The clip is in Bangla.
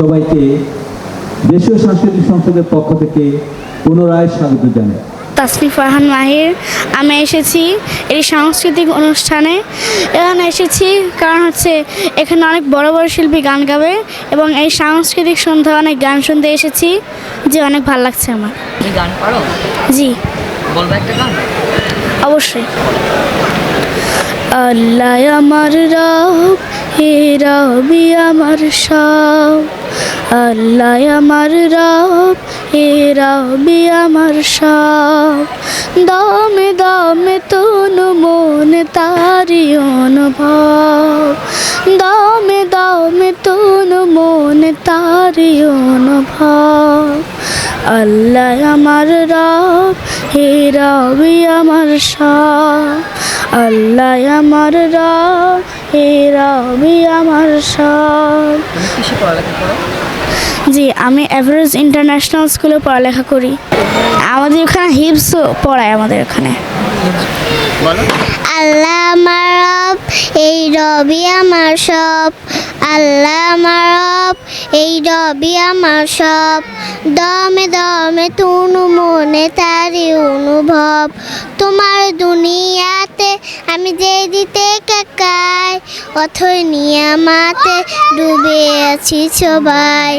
সবাইকে দেশীয় সাংস্কৃতিক সংসদের পক্ষ থেকে পুনরায় স্বাগত জানাই। তাসমি ফারহান মাহির আমি এসেছি এই সাংস্কৃতিক অনুষ্ঠানে। এখানে এসেছি কারণ হচ্ছে এখানে অনেক বড় বড় শিল্পী গান গাবে এবং এই সাংস্কৃতিক সন্ধ্যা অনেক গান শুনতে এসেছি যে অনেক ভালো লাগছে আমার। গান পারো? জি। বলব একটা গান? অবশ্যই। আল্লাহ আমার রব রবি আমার সব, আল্লাহ আমার রব হে রবি আমার সব। দমে দমে তনু মন তারি অনুভব। দমে দমে তনু মন তারি অনুভব। আল্লাহ আমার রব হে রবি আমার সব। আল্লাহ আমার রব হে রবি আমার সব। জি আমি এভারেজ ইন্টারন্যাশনাল স্কুলে পড়ালেখা করি। আমাদের ওখানে হিপস পড়ায় আমাদের ওখানে। আল্লাহ আমার রব এই রবি আমার সব। আল্লাহ আমার রব এই রবি আমার সব। দমে দমে তুনু মনে তারি অনুভব। তোমার দুনিয়াতে যে দিতে কাকাই অথই নিয়ামাতে ডুবে আছি সবাই।